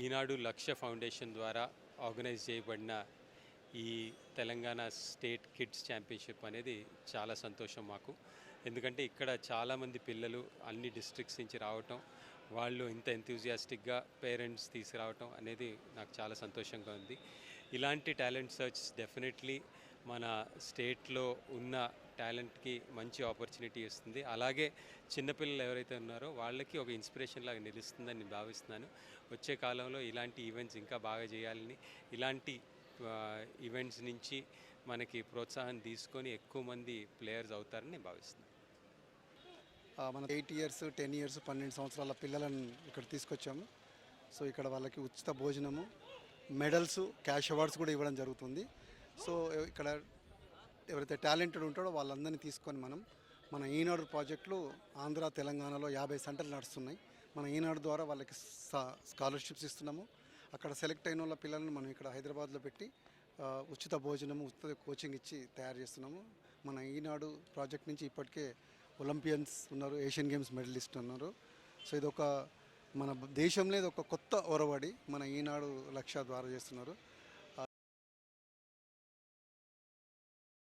ఈనాడు లక్ష్య ఫౌండేషన్ ద్వారా ఆర్గనైజ్ చేయబడిన ఈ తెలంగాణ స్టేట్ కిడ్స్ ఛాంపియన్షిప్ అనేది చాలా సంతోషం మాకు. ఎందుకంటే ఇక్కడ చాలామంది పిల్లలు అన్ని డిస్ట్రిక్ట్స్ నుంచి రావటం వాళ్ళు ఇంత ఎంతూజియాస్టిక్గా పేరెంట్స్ తీసుకురావటం అనేది నాకు చాలా సంతోషంగా ఉంది. ఇలాంటి టాలెంట్ సర్చ్ డెఫినెట్లీ మన స్టేట్లో ఉన్న టాలెంట్కి మంచి ఆపర్చునిటీ ఇస్తుంది. అలాగే చిన్నపిల్లలు ఎవరైతే ఉన్నారో వాళ్ళకి ఒక ఇన్స్పిరేషన్ లాగా నిలుస్తుందని నేను భావిస్తున్నాను. వచ్చే కాలంలో ఇలాంటి ఈవెంట్స్ ఇంకా బాగా చేయాలని ఇలాంటి ఈవెంట్స్ నుంచి మనకి ప్రోత్సాహం తీసుకొని ఎక్కువ మంది ప్లేయర్స్ అవుతారని నేను భావిస్తున్నాను. మన ఎయిట్ ఇయర్స్ టెన్ ఇయర్స్ పన్నెండు సంవత్సరాల పిల్లలను ఇక్కడ తీసుకొచ్చాము. సో ఇక్కడ వాళ్ళకి ఉచిత భోజనము మెడల్స్ క్యాష్ అవార్డ్స్ కూడా ఇవ్వడం జరుగుతుంది. సో ఇక్కడ ఎవరైతే టాలెంటెడ్ ఉంటాడో వాళ్ళందరినీ తీసుకొని మనం మన ఈనాడు ప్రాజెక్టులు ఆంధ్ర తెలంగాణలో యాభై సెంటర్లు నడుస్తున్నాయి. మన ఈనాడు ద్వారా వాళ్ళకి స్కాలర్షిప్స్ ఇస్తున్నాము. అక్కడ సెలెక్ట్ అయిన వాళ్ళ పిల్లలను మనం ఇక్కడ హైదరాబాద్లో పెట్టి ఉచిత భోజనము ఉచిత కోచింగ్ ఇచ్చి తయారు చేస్తున్నాము. మన ఈనాడు ప్రాజెక్ట్ నుంచి ఇప్పటికే ఒలింపియన్స్ ఉన్నారు ఏషియన్ గేమ్స్ మెడలిస్ట్ ఉన్నారు. సో ఇది ఒక మన దేశంలో ఇది ఒక కొత్త ఒరవడి మన ఈనాడు లక్ష్య ద్వారా చేస్తున్నారు.